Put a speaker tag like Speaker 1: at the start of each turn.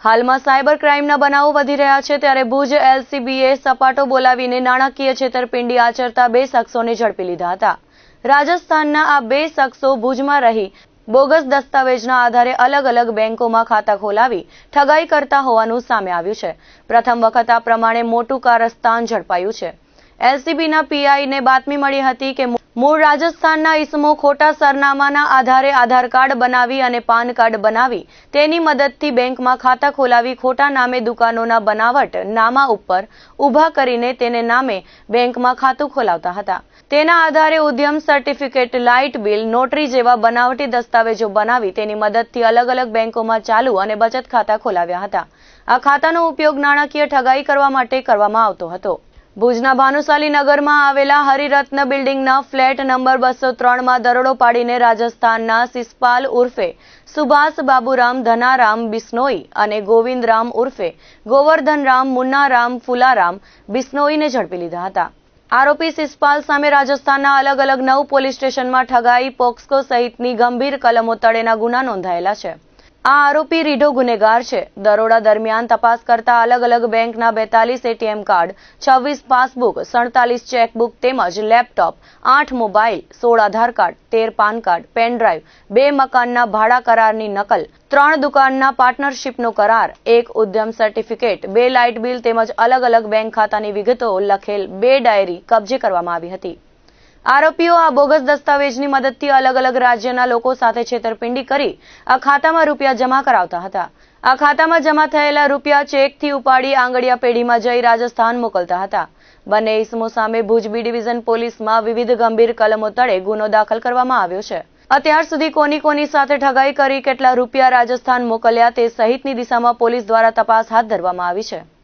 Speaker 1: હાલમાં સાયબર ક્રાઇમના બનાવો વધી રહ્યા છે, ત્યારે ભુજ એલસીબીએ સપાટો બોલાવીને નાણાકીય છેતરપિંડી આચરતા બે શખ્સોને ઝડપી લીધા હતા. રાજસ્થાનના આ બે શખ્સો ભુજમાં રહી બોગસ દસ્તાવેજના આધારે અલગ અલગ બેંકોમાં ખાતા ખોલાવી ઠગાઈ કરતા હોવાનું સામે આવ્યું છે. પ્રથમ વખત આ પ્રમાણે મોટું કારસ્તાન ઝડપાયું છે. એલસીબીના પીઆઈને બાતમી મળી હતી કે મૂળ રાજસ્થાનના ઇસમો ખોટા સરનામાના આધારે આધાર કાર્ડ બનાવી અને પાન કાર્ડ બનાવી તેની મદદથી બેંકમાં ખાતા ખોલાવી ખોટા નામે દુકાનોના બનાવટ નામા ઉપર ઊભા કરીને તેને નામે બેંકમાં ખાતું ખોલાવતા હતા. તેના આધારે Udyam certificate, light bill, notary જેવા બનાવટી દસ્તાવેજો બનાવી તેની મદદથી અલગ અલગ બેંકોમાં ચાલુ અને બચત ખાતા ખોલાવ્યા હતા. આ ખાતાનો ઉપયોગ નાણાકીય ઠગાઈ કરવા માટે કરવામાં આવતો હતો. ભુજના ભાનુશાલી નગરમાં આવેલા હરિરત્ન બિલ્ડિંગના ફ્લેટ નંબર બસો ત્રણમાં દરોડો પાડીને રાજસ્થાનના સિસપાલ ઉર્ફે સુભાષ બાબુરામ ધનારામ બિસ્નોઈ અને ગોવિંદરામ ઉર્ફે ગોવર્ધનરામ મુન્નારામ ફુલારામ બિસ્નોઈને ઝડપી લીધા હતા. આરોપી સિસપાલ સામે રાજસ્થાનના અલગ અલગ નવ પોલીસ સ્ટેશનમાં ઠગાઈ પોક્સકો સહિતની ગંભીર કલમો તળેના ગુના નોંધાયેલા છે. આ આરોપી રીઢો ગુનેગાર છે. દરોડા દરમિયાન તપાસ કરતા અલગ અલગ બેંકના બેતાલીસ એટીએમ કાર્ડ, છવ્વીસ પાસબુક, સડતાલીસ ચેકબુક તેમજ લેપટોપ, આઠ મોબાઈલ, સોળ આધાર કાર્ડ, તેર પાન કાર્ડ, પેન ડ્રાઈવ, બે મકાનના ભાડા કરારની નકલ, ત્રણ દુકાનના પાર્ટનરશીપનો કરાર, એક ઉદ્યમ સર્ટિફિકેટ, બે લાઇટ બિલ તેમજ અલગ અલગ બેંક ખાતાની વિગતો લખેલ બે ડાયરી કબજે કરવામાં આવી હતી. આરોપીઓ આ બોગસ દસ્તાવેજની મદદથી અલગ અલગ રાજ્યના લોકો સાથે છેતરપિંડી કરી આ ખાતામાં રૂપિયા જમા કરાવતા હતા. આ ખાતામાં જમા થયેલા રૂપિયા ચેકથી ઉપાડી આંગળીયા પેઢીમાં જઈ રાજસ્થાન મોકલતા હતા. બંને ઇસમો સામે ભુજ બી ડિવિઝન પોલીસમાં વિવિધ ગંભીર કલમો તળે ગુનો દાખલ કરવામાં આવ્યો છે. અત્યાર સુધી કોની કોની સાથે ઠગાઈ કરી કેટલા રૂપિયા રાજસ્થાન મોકલ્યા તે સહિતની દિશામાં પોલીસ દ્વારા તપાસ હાથ ધરવામાં આવી છે.